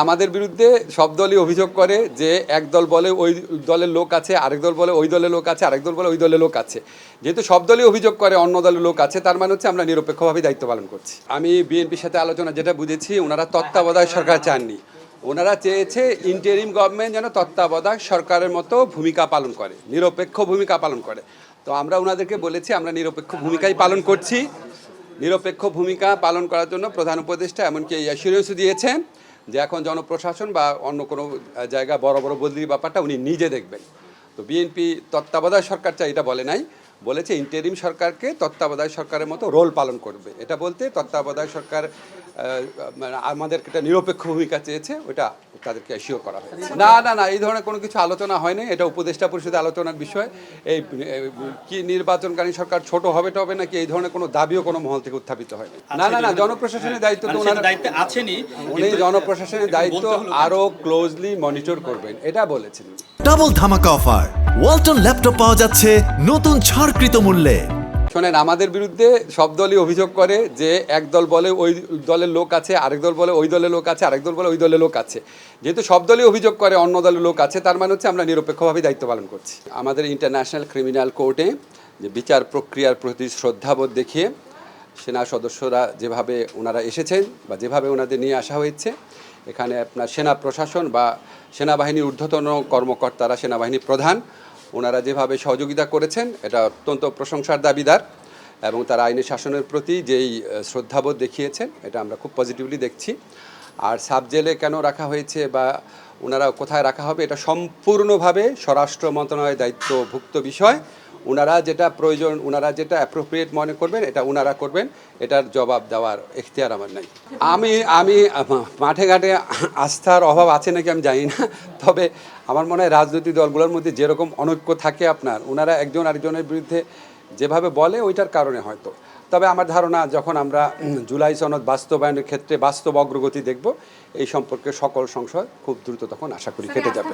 আমাদের বিরুদ্ধে সব দলই অভিযোগ করে যে এক দল বলে ওই দলের লোক আছে, আরেক দল বলে ওই দলের লোক আছে, আরেক দল বলে ওই দলের লোক আছে। যেহেতু সব দলই অভিযোগ করে অন্য দলের লোক আছে, তার মানে হচ্ছে আমরা নিরপেক্ষভাবে দায়িত্ব পালন করছি। আমি বিএনপির সাথে আলোচনা যেটা বুঝেছি, ওনারা তত্ত্বাবধায়ক সরকার চাননি। ওনারা চেয়েছে ইন্টারিম গভর্নমেন্ট যেন তত্ত্বাবধায়ক সরকারের মতো ভূমিকা পালন করে, নিরপেক্ষ ভূমিকা পালন করে। তো আমরা ওনাদেরকে বলেছি, আমরা নিরপেক্ষ ভূমিকাই পালন করছি। নিরপেক্ষ ভূমিকা পালন করার জন্য প্রধান উপদেষ্টা এমনকি অ্যাসুরেন্সও দিয়েছেন। যে এখন জনপ্রশাসন বা অন্য কোনো জায়গা বড় বড় বদলির ব্যাপারটা উনি নিজে দেখবেন। তো বিএনপি তত্ত্বাবধায়ক সরকার চাই, এটা বলে নাই। বলেছে ইন্টারিম সরকারকে তত্ত্বাবধায়ক সরকারের মতো রোল পালন করবে। এটা বলতে তত্ত্বাবধায়ক সরকার মানে আমাদেরকে একটা নিরপেক্ষ ভূমিকা চেয়েছে ওটা তাদেরকে অ্যাসিওর করা হয়েছে। না না না এই ধরনের কোনো কিছু আলোচনা হয়নি এটা উপদেষ্টা পরিষদে আলোচনার বিষয়। এই কি নির্বাচনকারী সরকার ছোট হবে টবে নাকি এই ধরনের কোনো দাবিও কোনো মহল থেকে উত্থাপিত হয়নি? না না না জনপ্রশাসনের দায়িত্ব তো মানে ওনারা দায়িত্বে আছেনই উনি জনপ্রশাসনের দায়িত্ব আরও ক্লোজলি মনিটর করবেন এটা বলেছেন ডাবল ধামাকা অফার ওয়ালটন ল্যাপটপ পাওয়া যাচ্ছে নতুন ছাড়কৃত মূল্যে। শোনেন, আমাদের বিরুদ্ধে সব দলই অভিযোগ করে যে এক দল বলে ওই দলের লোক আছে, আরেক দল বলে ওই দলের লোক আছে, আরেক দল বলে ওই দলের লোক আছে। যেহেতু সব দলই অভিযোগ করে অন্য দলের লোক আছে, তার মানে হচ্ছে আমরা নিরপেক্ষভাবে দায়িত্ব পালন করছি। আমাদের ইন্টারন্যাশনাল ক্রিমিনাল কোর্টে যে বিচার প্রক্রিয়ার প্রতি শ্রদ্ধাবোধ দেখিয়ে সেনা সদস্যরা যেভাবে ওনারা এসেছেন বা যেভাবে ওনাদের নিয়ে আসা হয়েছে, এখানে আপনার সেনা প্রশাসন বা সেনাবাহিনীর ঊর্ধ্বতন কর্মকর্তারা সেনাবাহিনী প্রধান ওনারা যেভাবে সহযোগিতা করেছেন, এটা অত্যন্ত প্রশংসার দাবিদার এবং তারা আইনের শাসনের প্রতি যেই শ্রদ্ধাবোধ দেখিয়েছেন, এটা আমরা খুব পজিটিভলি দেখছি। আর সাব জেলে কেন রাখা হয়েছে বা ওনারা কোথায় রাখা হবে, এটা সম্পূর্ণভাবে স্বরাষ্ট্র মন্ত্রণালয়ের দায়িত্বভুক্ত বিষয়। ওনারা যেটা প্রয়োজন ওনারা যেটা অ্যাপ্রোপ্রিয়েট মনে করবেন এটা ওনারা করবেন। এটার জবাব দেওয়ার এখতিয়ার আমার নাই। আমি আমি মাঠে ঘাটে আস্থার অভাব আছে নাকি আমি জানি না তবে আমার মনে হয় রাজনৈতিক দলগুলোর মধ্যে যেরকম অনৈক্য থাকে আপনার ওনারা একজন আরেকজনের বিরুদ্ধে যেভাবে বলে ওইটার কারণে হয়তো। তবে আমার ধারণা যখন আমরা জুলাই সনদ বাস্তবায়নের ক্ষেত্রে বাস্তব অগ্রগতি দেখব এই সম্পর্কে সকল সংশয় খুব দ্রুত তখন আশা করি কেটে যাবে।